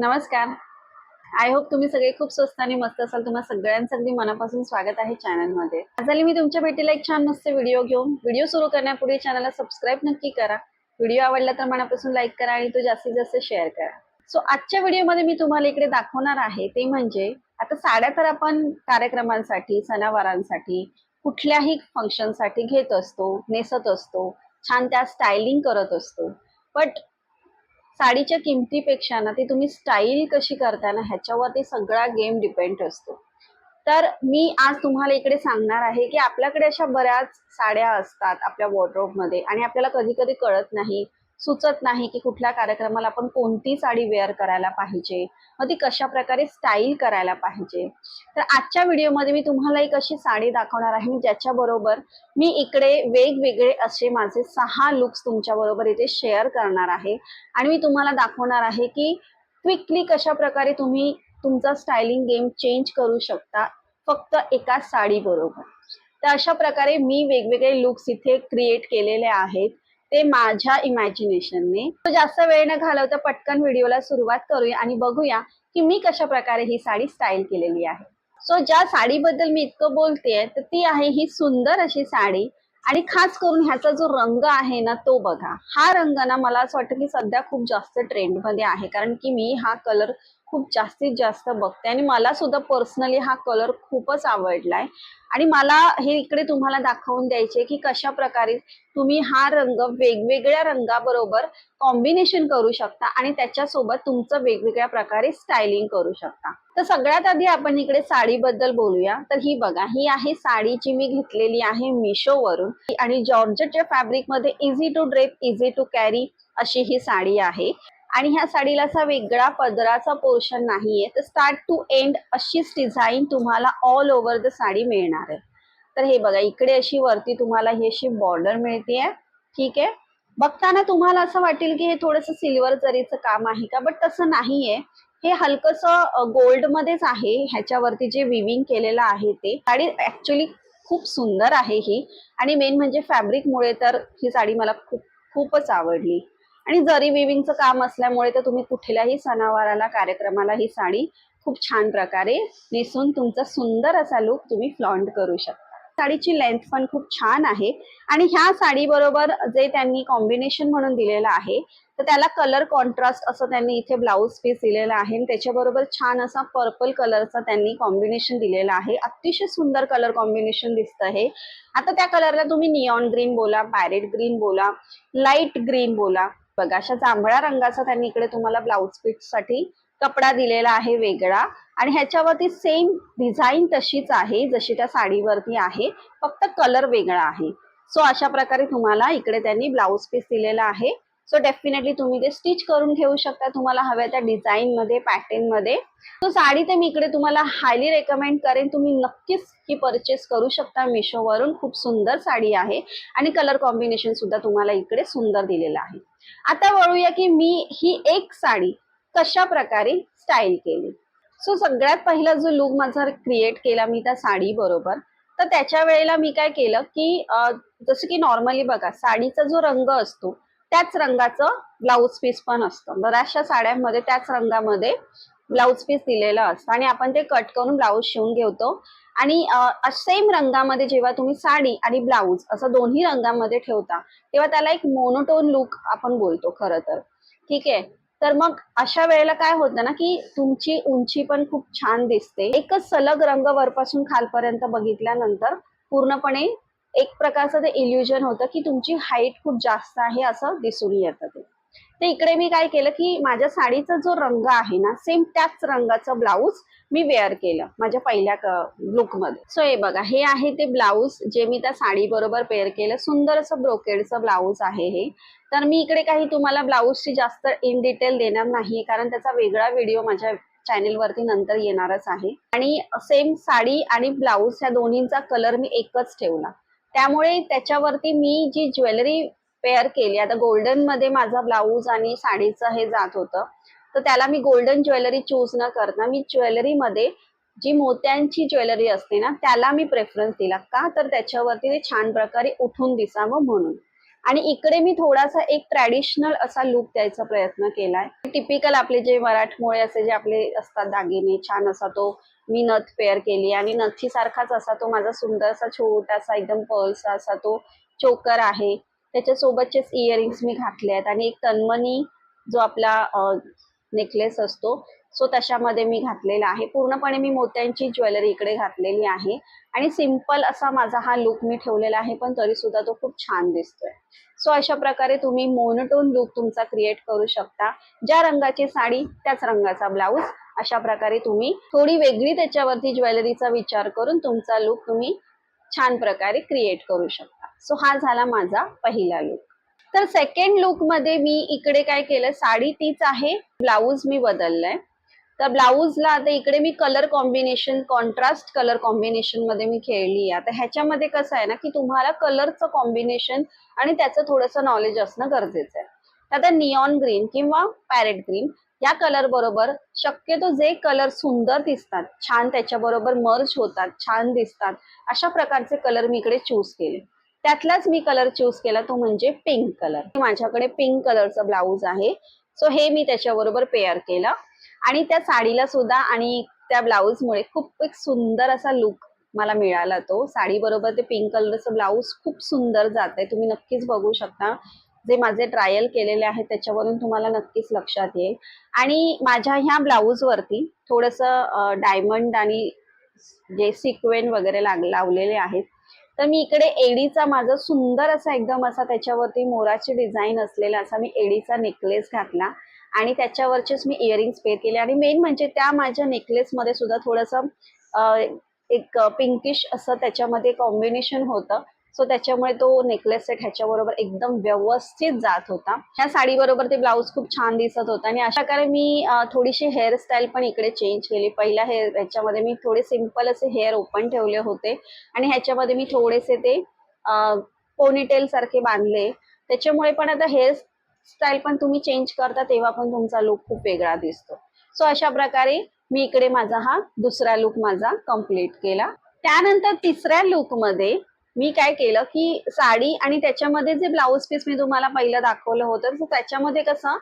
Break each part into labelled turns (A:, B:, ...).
A: नमस्कार. I hope तुम्ही सगळे खूप स्वस्त आणि मस्त असाल. तुम्हाला सगळ्यांचं अगदी मनापासून स्वागत आहे चॅनलमध्ये. आज आली मी तुमच्या भेटीला एक छान मस्त व्हिडिओ घेऊन व्हिडिओ सुरू करण्यापूर्वी चॅनलला सबस्क्राईब नक्की करा. व्हिडिओ आवडला तर मनापासून लाईक करा आणि तो जास्तीत जास्त शेअर करा. सो आजच्या व्हिडिओमध्ये मी तुम्हाला इकडे दाखवणार आहे ते म्हणजे आता साड्या तर आपण कार्यक्रमांसाठी सणावारांसाठी कुठल्याही फंक्शनसाठी घेत असतो नेसत असतो छान त्या स्टायलिंग करत असतो. बट साडीच्या किमतीपेक्षा ना ती तुम्ही स्टाईल कशी करता ना ह्याच्यावरती सगळा गेम डिपेंड असतो. तर मी आज तुम्हाला इकडे सांगणार आहे की आपल्याकडे अशा बऱ्याच साड्या असतात आपल्या वॉर्ड्रोबमध्ये आणि आपल्याला कधी कधी कळत नाही. सुचत नाही की कुठल्या कार्यक्रमाला आपण कोणती साडी वेअर करायला पाहिजे. मग ती कशा प्रकारे स्टाईल करायला पाहिजे. तर आजच्या व्हिडिओमध्ये मी तुम्हाला एक अशी साडी दाखवणार आहे. ज्याच्या बरोबर मी इकडे वेगवेगळे असे माझे सहा लुक्स तुमच्या बरोबर इथे शेअर करणार आहे. आणि मी तुम्हाला दाखवणार आहे की क्विकली कशा प्रकारे तुम्ही तुमचा स्टायलिंग गेम चेंज करू शकता फक्त एका साडी बरोबर तर अशा प्रकारे मी वेगवेगळे लुक्स इथे क्रिएट केलेले आहेत. ते माझ्या इमॅजिनेशनने जास्त वेळ न घालवता पटकन व्हिडिओला सुरुवात करूया आणि बघूया की मी कशा प्रकारे ही साडी स्टाईल केलेली आहे. सो ज्या साडीबद्दल मी इतकं बोलतेय तर ती आहे ही सुंदर अशी साडी. आणि खास करून ह्याचा जो रंग आहे ना तो बघा. हा रंग ना मला असं वाटतं की सध्या खूप जास्त ट्रेंडमध्ये आहे. कारण की मी हा कलर खूप जास्तीत जास्त बघते. आणि मला सुद्धा पर्सनली हा कलर खूपच आवडलाय. आणि मला हे इकडे तुम्हाला दाखवून द्यायचे की कशा प्रकारे तुम्ही हा रंग वेगवेगळ्या रंगाबरोबर कॉम्बिनेशन करू शकता आणि त्याच्यासोबत तुमचं वेगवेगळ्या प्रकारे स्टायलिंग करू शकता. तर सगळ्यात आधी आपण इकडे साडीबद्दल बोलूया. तर ही बघा ही आहे साडी जी मी घेतलेली आहे मिशोवरून. आणि जॉर्जच्या फॅब्रिकमध्ये easy to drape easy to carry अशी ही साडी आहे. आणि ह्या साडीला असा वेगळा पदराचा पोर्शन नाहीये. तर स्टार्ट टू एंड अशीच डिझाईन तुम्हाला ऑल ओव्हर द साडी मिळणार आहे. तर हे बघा इकडे अशी वरती तुम्हाला ही अशी बॉर्डर मिळते ठीक आहे? बघताना तुम्हाला असं वाटेल की हे थोडंसं सिल्वर जरीचं काम आहे का? बट तसं नाहीये. हे हलकस गोल्ड मध्येच आहे. ह्याच्यावरती जे विविंग केलेलं आहे ते. साडी ऍक्च्युली खूप सुंदर आहे ही. आणि मेन म्हणजे फॅब्रिकमुळे तर ही साडी मला खूप खूपच आवडली. आणि जरी विविंगचं काम असल्यामुळे तर तुम्ही कुठल्याही सणावाराला कार्यक्रमाला ही साडी खूप छान प्रकारे नेसून तुमचा सुंदर असा लुक तुम्ही फ्लॉन्ट करू शकता. साडीची लेंथ पण खूप छान आहे. आणि ह्या साडी बरोबर जे त्यांनी कॉम्बिनेशन म्हणून दिलेलं आहे तर त्याला कलर कॉन्ट्रास्ट असं त्यांनी इथे ब्लाऊज पीस दिलेला आहे. आणि त्याच्याबरोबर छान असा पर्पल कलरचा त्यांनी कॉम्बिनेशन दिलेला आहे. अतिशय सुंदर कलर कॉम्बिनेशन दिसतं हे. आता त्या कलरला तुम्ही नियॉन ग्रीन बोला पॅरेट ग्रीन बोला लाइट ग्रीन बोला. बघा अशा जांभळ्या रंगाचा त्यांनी इकडे तुम्हाला ब्लाऊज पीससाठी कपडा दिलेला आहे वेगळा. आणि ह्याच्यावरती सेम डिझाईन तशीच आहे जशी त्या साडीवरती आहे फक्त कलर वेगळा आहे. सो अशा प्रकारे तुम्हाला इकडे त्यांनी ब्लाऊज पीस दिलेला आहे. सो डेफिनेटली तुम्ही ते स्टिच करून ठेवू शकता. तुम्हाला हव्या त्या डिझाईन मध्ये पॅटर्नमध्ये. तो साडी ते मी इकडे तुम्हाला हायली रेकमेंड करेन. तुम्ही नक्कीच ही परचेस करू शकता. मिशोवरून खूप सुंदर साडी आहे. आणि कलर कॉम्बिनेशन सुद्धा तुम्हाला इकडे सुंदर दिलेलं आहे. आता वळूया की मी ही एक साडी कशा प्रकारे स्टाईल केली. सो सगळ्यात पहिला जो लुक माझा क्रिएट केला मी त्या साडी बरोबर तर त्याच्या वेळेला मी काय केलं की जसं की नॉर्मली बघा साडीचा जो रंग असतो त्याच रंगाचं ब्लाऊज पीस पण असतं. बऱ्याचशा साड्यांमध्ये त्याच रंगामध्ये ब्लाऊज पीस दिलेलं असतं. आणि आपण ते कट करून ब्लाऊज शिवून घेतो. आणि सेम रंगामध्ये जेव्हा तुम्ही साडी आणि ब्लाऊज असं दोन्ही रंगामध्ये ठेवता तेव्हा त्याला एक मोनोटोन लुक आपण बोलतो खरं तर. ठीक आहे? तर मग अशा वेळेला काय होतं ना की तुमची उंची पण खूप छान दिसते. एकच सलग रंग वरपासून खालपर्यंत बघितल्यानंतर पूर्णपणे एक प्रकारचं ते इल्युजन होतं की तुमची हाईट खूप जास्त आहे असं दिसून येतं ते. तर इकडे मी काय केलं की माझ्या साडीचा जो रंग आहे ना सेम त्याच रंगाचं ब्लाऊज मी वेअर केलं माझ्या पहिल्या लुकमध्ये सो हे बघा हे आहे ते ब्लाऊज जे मी त्या साडी बरोबर पेअर केलं. सुंदर असं ब्रोकेडचं ब्लाऊज आहे हे. तर मी इकडे काही तुम्हाला ब्लाऊजची जास्त इन डिटेल देणार नाही कारण त्याचा वेगळा व्हिडिओ माझ्या चॅनेलवरती नंतर येणारच आहे. आणि सेम साडी आणि ब्लाऊज या दोन्हींचा कलर मी एकच ठेवला. त्यामुळे त्याच्यावरती मी जी ज्वेलरी पेअर केली आता गोल्डनमध्ये माझा ब्लाऊज आणि साडीचं हे जात होतं तर त्याला मी गोल्डन ज्वेलरी चूज न करता मी ज्वेलरीमध्ये जी मोत्यांची ज्वेलरी असते ना त्याला मी प्रेफरन्स दिला. का? तर त्याच्यावरती ते छान प्रकारे उठून दिसावं म्हणून. आणि इकडे मी थोडासा एक ट्रॅडिशनल असा लुक द्यायचा प्रयत्न केलाय. टिपिकल आपले जे मराठमोळे असे जे आपले असतात दागिने छान असा तो मी नथ पेअर केली आणि नथी सारखाच असा तो माझा सुंदरसा छोटासा एकदम पर्लचा असा तो चोकर आहे. त्याच्यासोबतचेच इयरिंग्स मी घातले आहेत आणि एक तन्मनी जो आपला नेकलेस असतो सो तशामध्ये मी घातलेला आहे. पूर्णपणे मी मोत्यांची ज्वेलरी इकडे घातलेली आहे आणि सिंपल असा माझा हा लुक मी ठेवलेला आहे पण तरी सुद्धा तो खूप छान दिसतोय. सो अशा प्रकारे तुम्ही मोनोटोन लुक तुमचा क्रिएट करू शकता. ज्या रंगाची साडी त्याच रंगाचा ब्लाऊज अशा प्रकारे तुम्ही थोडी वेगळी त्याच्यावरती ज्वेलरीचा विचार करून तुमचा लुक तुम्ही छान प्रकारे क्रिएट करू शकता. सो हा झाला माझा पहिला लुक तर सेकंड लुकमध्ये मी इकडे काय केलं? साडी तीच आहे. ब्लाऊज मी बदललाय. तर ब्लाऊजला आता इकडे मी कलर कॉम्बिनेशन कॉन्ट्रास्ट कलर कॉम्बिनेशनमध्ये मी खेळली आता ह्याच्यामध्ये कसं आहे ना की तुम्हाला कलरचं कॉम्बिनेशन आणि त्याचं थोडंसं नॉलेज असणं गरजेचं आहे. आता नियॉन ग्रीन किंवा पॅरेट ग्रीन या कलर बरोबर शक्यतो जे कलर सुंदर दिसतात छान त्याच्याबरोबर मर्ज होतात छान दिसतात अशा प्रकारचे कलर मी इकडे चूज केले. त्यातलाच मी कलर चूज केला तो म्हणजे पिंक कलर माझ्याकडे पिंक कलरचा ब्लाऊज आहे. सो हे मी त्याच्याबरोबर पेअर केलं. आणि त्या साडीला सुद्धा आणि त्या ब्लाऊजमुळे खूप एक सुंदर असा लुक मला मिळाला तो. साडी बरोबर ते पिंक कलरचं ब्लाऊज खूप सुंदर जात आहे तुम्ही नक्कीच बघू शकता. जे माझे ट्रायल केलेले आहेत त्याच्यावरून तुम्हाला नक्कीच लक्षात येईल. आणि माझ्या ह्या ब्लाऊजवरती थोडंसं डायमंड आणि जे सिक्वेन वगैरे लाग लावलेले आहेत. तर मी इकडे एडीचा माझा सुंदर असा एकदम असा त्याच्यावरती मोराची डिझाईन असलेला असा मी एडीचा नेकलेस घातला. आणि त्याच्यावरचेच मी इयरिंग्स पेअर केले. आणि मेन म्हणजे त्या माझ्या नेकलेसमध्ये सुद्धा थोडंसं एक पिंकिश असं त्याच्यामध्ये कॉम्बिनेशन होतं. सो त्याच्यामुळे तो नेकलेस सेट ह्याच्याबरोबर एकदम व्यवस्थित जात होता. ह्या साडीबरोबर ते ब्लाऊज खूप छान दिसत होता. आणि अशा प्रकारे मी थोडीशी हेअरस्टाईल पण इकडे चेंज केली. पहिल्या हेअर ह्याच्यामध्ये मी थोडे सिंपल असे हेअर ओपन ठेवले होते. आणि ह्याच्यामध्ये मी थोडेसे ते पोनीटेल सारखे बांधले. त्याच्यामुळे पण आता हेअर स्टाईल पण तुम्ही चेंज करता तेव्हा पण तुमचा लुक खूप वेगळा दिसतो. सो अशा प्रकारे मी इकडे माझा हा दुसरा लुक माझा कंप्लीट केला. त्यानंतर तिसऱ्या लुकमध्ये मी काय केलं की साडी आणि त्याच्यामध्ये जे ब्लाऊज पीस मी तुम्हाला पहिलं दाखवलं होतं तर त्याच्यामध्ये कसं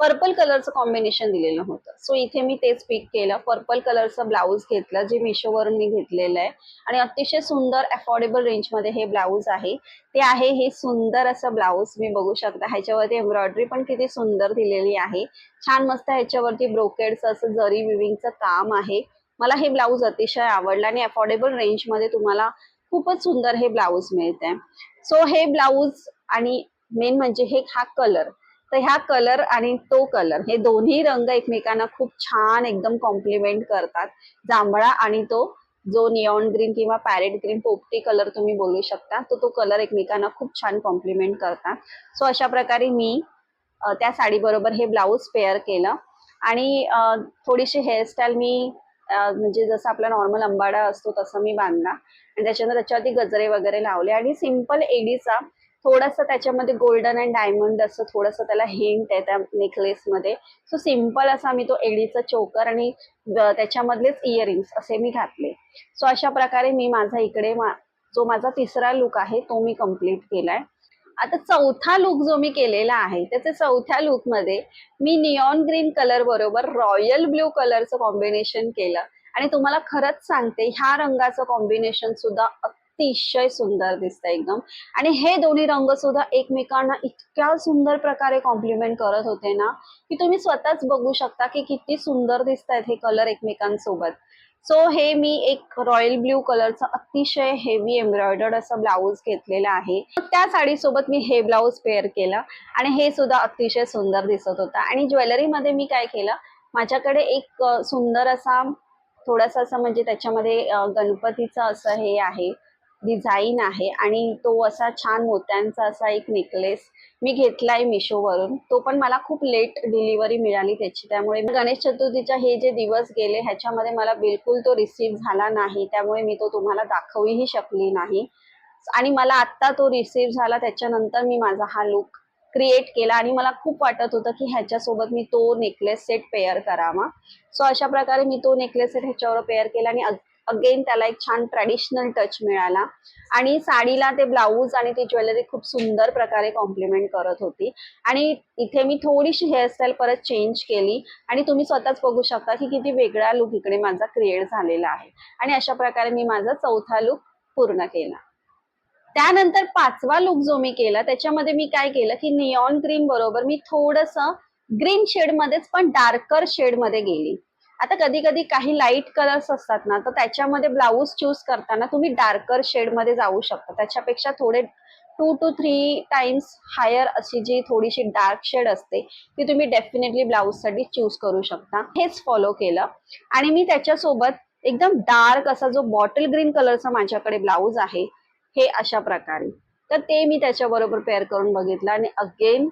A: पर्पल कलरचं कॉम्बिनेशन दिलेलं होतं. सो इथे मी तेच पिक केलं. पर्पल कलरचं ब्लाऊज घेतलं जे मिशोवरून मी घेतलेलं आहे. आणि अतिशय सुंदर अफोर्डेबल रेंजमध्ये हे ब्लाऊज आहे. ते आहे हे सुंदर असं ब्लाऊज मी बघू शकता. ह्याच्यावरती एम्ब्रॉयडरी पण किती सुंदर दिलेली आहे. छान मस्त ह्याच्यावरती ब्रोकेडचं असं जरी विविंगचं काम आहे. मला हे ब्लाऊज अतिशय आवडलं आणि अफोर्डेबल रेंजमध्ये तुम्हाला खूपच सुंदर हे ब्लाऊज मिळते सो हे ब्लाऊज आणि मेन म्हणजे हे हा कलर तर ह्या कलर आणि तो कलर हे दोन्ही रंग एकमेकांना खूप छान एकदम कॉम्प्लिमेंट करतात. जांभळा आणि तो जो नियॉन ग्रीन किंवा पॅरेट ग्रीन पोपटी कलर तुम्ही बोलू शकता तो तो कलर एकमेकांना खूप छान कॉम्प्लिमेंट करतात. सो अशा प्रकारे मी त्या साडीबरोबर हे ब्लाऊज पेअर केलं. आणि थोडीशी हेअरस्टाईल मी म्हणजे जसं आपला नॉर्मल अंबाडा असतो तसं मी बांधला आणि त्याच्यानंतर त्याच्यावरती गजरे वगैरे लावले. आणि सिंपल एडीचा थोडंसं त्याच्यामध्ये गोल्डन अँड डायमंड असं थोडंसं त्याला हिंट आहे त्या नेकलेसमध्ये सो सिंपल असा मी तो एडीचा चोकर आणि त्याच्यामधलेच इयरिंग्स असे मी घातले. सो अशा प्रकारे मी माझा इकडे मा जो माझा तिसरा लुक आहे तो मी कंप्लीट केलाय. आता चौथा लुक जो मी केलेला आहे त्याच्या चौथ्या लुकमध्ये मी नियॉन ग्रीन कलर बरोबर रॉयल ब्ल्यू कलरचं कॉम्बिनेशन केलं. आणि तुम्हाला खरंच सांगते ह्या रंगाचं कॉम्बिनेशन सुद्धा अतिशय सुंदर दिसतं एकदम. आणि हे दोन्ही रंग सुद्धा एकमेकांना इतक्या सुंदर प्रकारे कॉम्प्लिमेंट करत होते ना की तुम्ही स्वतःच बघू शकता की किती सुंदर दिसत आहेत हे कलर एकमेकांसोबत. सो हे मी एक रॉयल ब्ल्यू कलरचं अतिशय हेवी एम्ब्रॉयडर्ड असं ब्लाऊज घेतलेलं आहे. त्या साडीसोबत मी हे ब्लाऊज पेअर केलं आणि हे सुद्धा अतिशय सुंदर दिसत होतं. आणि ज्वेलरीमध्ये मी काय केलं माझ्याकडे एक सुंदर असा थोडासा असं म्हणजे त्याच्यामध्ये गणपतीचं असं हे आहे. डिझाईन आहे आणि तो असा छान मोत्यांचा असा एक नेकलेस मी घेतलाय मिशोवरून. तो पण मला खूप लेट डिलिव्हरी मिळाली त्याची. त्यामुळे गणेश चतुर्थीच्या हे जे दिवस गेले ह्याच्यामध्ये मला बिलकुल तो रिसीव्ह झाला नाही. त्यामुळे मी तो तुम्हाला दाखवूही शकली नाही. आणि मला आत्ता तो रिसीव्ह झाला त्याच्यानंतर मी माझा हा लुक क्रिएट केला आणि मला खूप वाटत होतं की ह्याच्यासोबत मी तो नेकलेस सेट पेअर करावा. सो अशा प्रकारे मी तो नेकलेस सेट ह्याच्यावर पेअर केला आणि अगेन त्याला एक छान ट्रॅडिशनल टच मिळाला. आणि साडीला ते ब्लाऊज आणि ती ज्वेलरी खूप सुंदर प्रकारे कॉम्प्लिमेंट करत होती. आणि इथे मी थोडीशी हेअरस्टाईल परत चेंज केली. आणि तुम्ही स्वतःच बघू शकता की किती वेगळा लुक इकडे माझा क्रिएट झालेला आहे. आणि अशा प्रकारे मी माझा चौथा लुक पूर्ण केला. त्यानंतर पाचवा लुक जो मी केला त्याच्यामध्ये मी काय केलं की नियॉन ग्रीन बरोबर मी थोडस ग्रीन शेड मध्येच पण डार्कर शेडमध्ये गेली. आता कधी कधी काही लाइट कलर्स असतात ना तर त्याच्यामध्ये ब्लाऊज चूज करताना तुम्ही डार्कर शेडमध्ये जाऊ शकता. त्याच्यापेक्षा थोडे two to three times higher अशी जी थोडीशी डार्क शेड असते ती तुम्ही डेफिनेटली ब्लाऊजसाठी चूज करू शकता. हेच फॉलो केलं. आणि मी त्याच्यासोबत एकदम डार्क असा जो बॉटल ग्रीन कलरचा माझ्याकडे ब्लाऊज आहे हे अशा प्रकारे. तर ते मी त्याच्याबरोबर पेअर करून बघितलं आणि again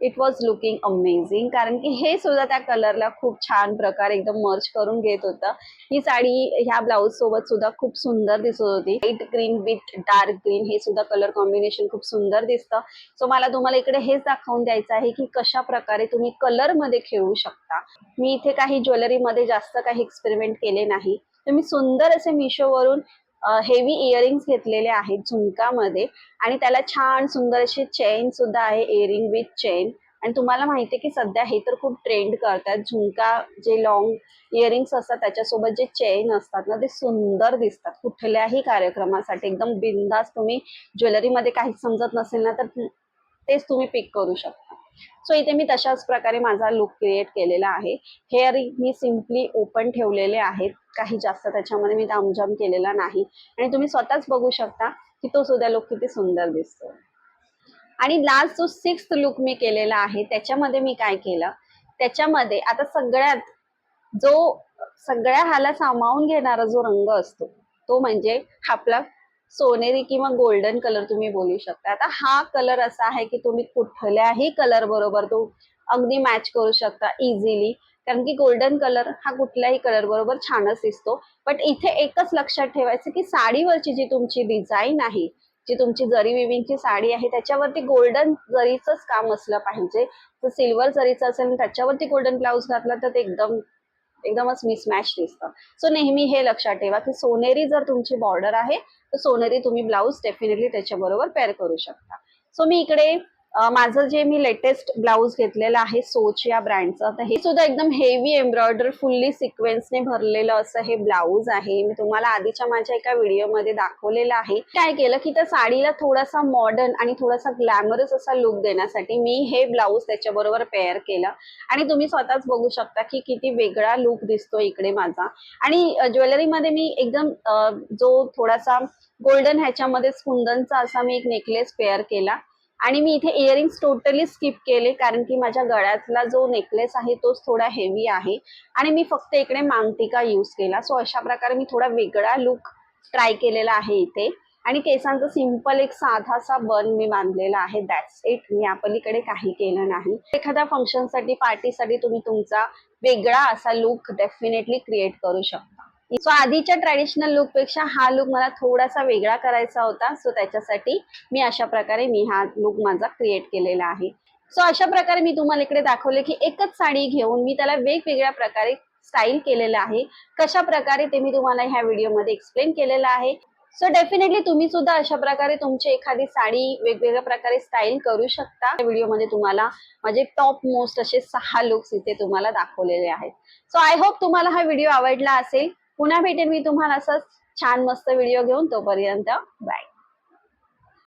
A: it was looking amazing कारण की हे सुद्धा त्या कलरला खूप छान प्रकारे एकदम मर्च करून घेत होतं. ही साडी ह्या ब्लाऊज सोबत सुद्धा खूप सुंदर दिसत होती. Light green with dark green हे सुद्धा कलर कॉम्बिनेशन खूप सुंदर दिसतं. सो मला तुम्हाला इकडे हेच दाखवून द्यायचं आहे की कशा प्रकारे तुम्ही कलरमध्ये खेळू शकता. मी इथे काही ज्वेलरीमध्ये जास्त काही एक्सपेरिमेंट केले नाही. तुम्ही सुंदर असे मिशोवरून हेवी इयरिंग्स घेतलेले आहेत झुमकामध्ये आणि त्याला छान सुंदर अशी चेन सुद्धा आहे इयरिंग विथ चेन आणि तुम्हाला माहिती आहे की सध्या हे तर खूप ट्रेंड करतात. झुमका जे लॉंग इयरिंग्स असतात त्याच्यासोबत जे चेन असतात ना ते सुंदर दिसतात. कुठल्याही कार्यक्रमासाठी. एकदम बिंदास तुम्ही ज्वेलरीमध्ये काहीच समजत नसेल ना तर तेच तुम्ही पिक करू शकता. सो इथे मी तशाच प्रकारे माझा लुक क्रिएट केलेला आहे. हेअर मी सिम्पली ओपन ठेवलेले आहेत. काही जास्त त्याच्यामध्ये मी दामजाम केलेला नाही. आणि तुम्ही स्वतःच बघू शकता की तो सुद्धा लुक किती सुंदर दिसतो आणि लास्ट जो सिक्स लुक मी केलेला आहे त्याच्यामध्ये मी काय केलं? त्याच्यामध्ये आता सगळ्यात जो सगळ्या हाला सामावून घेणारा जो रंग असतो तो म्हणजे आपला सोनेरी किंवा गोल्डन कलर तुम्ही बोलू शकता. आता हा कलर असा आहे की तुम्ही कुठल्याही कलर बरोबर तो अगदी मॅच करू शकता इझिली कारण की गोल्डन कलर हा कुठल्याही कलर बरोबर छानच दिसतो. बट इथे एकच लक्षात ठेवायचं की साडीवरची जी तुमची डिझाईन आहे जी तुमची जरी विविंगची साडी आहे त्याच्यावरती गोल्डन जरीचंच काम असलं पाहिजे. सिल्वर जरीचं असेल त्याच्यावरती गोल्डन ब्लाऊज घातला तर ते एकदम एकदमच मिसमॅच दिसतं. सो नेहमी हे लक्षात ठेवा की सोनेरी जर तुमची बॉर्डर आहे तर सोनेरी तुम्ही ब्लाऊज डेफिनेटली त्याच्याबरोबर पेअर करू शकता. सो मी इकडे माझं जे मी लेटेस्ट ब्लाऊज घेतलेलं आहे सोच या ब्रँडचं तर हे सुद्धा एकदम हेवी एम्ब्रॉयडर फुल्ली सिक्वेन्सने भरलेलं असं हे ब्लाऊज आहे. मी तुम्हाला आधीच्या माझ्या एका व्हिडिओमध्ये दाखवलेलं आहे. काय केलं की त्या साडीला थोडासा मॉडर्न आणि थोडासा ग्लॅमरस असा लुक देण्यासाठी मी हे ब्लाऊज त्याच्याबरोबर पेअर केलं. आणि तुम्ही स्वतःच बघू शकता की किती वेगळा लुक दिसतो इकडे माझा. आणि ज्वेलरीमध्ये मी एकदम जो थोडासा गोल्डन ह्याच्यामध्ये कुंदनचा असा मी एक नेकलेस पेअर केला. आणि मी इथे इयरिंग्स टोटली स्किप केले कारण की माझ्या गळ्यातला जो नेकलेस आहे तोच थोडा हेवी आहे. आणि मी फक्त इकडे मांगटिका यूज केला. सो अशा प्रकारे मी थोडा वेगळा लुक ट्राय केलेला आहे इथे. आणि केसांचं सिंपल एक साधासा बन मी बांधलेला आहे. दॅट्स इट मी आपलीकडे काही केलं नाही. एखाद्या फंक्शनसाठी पार्टीसाठी तुम्ही तुमचा वेगळा असा लुक डेफिनेटली क्रिएट करू शकता. सो आधीच्या ट्रॅडिशनल लुकपेक्षा हा लुक मला थोडासा वेगळा करायचा होता. सो त्याच्यासाठी मी अशा प्रकारे मी हा लुक माझा क्रिएट केलेला आहे. सो अशा प्रकारे मी तुम्हाला इकडे दाखवले की एकच साडी घेऊन मी त्याला वेगवेगळ्या प्रकारे स्टाईल केलेलं आहे. कशा प्रकारे ते मी तुम्हाला ह्या व्हिडिओमध्ये एक्सप्लेन केलेलं आहे. सो डेफिनेटली तुम्ही सुद्धा अशा प्रकारे तुमची एखादी साडी वेगवेगळ्या प्रकारे स्टाईल करू शकता. व्हिडिओमध्ये तुम्हाला माझे टॉप मोस्ट असे सहा लुक्स इथे तुम्हाला दाखवलेले आहेत. सो आय होप तुम्हाला हा व्हिडिओ आवडला असेल. पुन्हा भेटेन मी तुम्हाला असंच छान मस्त व्हिडिओ घेऊन तोपर्यंत. बाय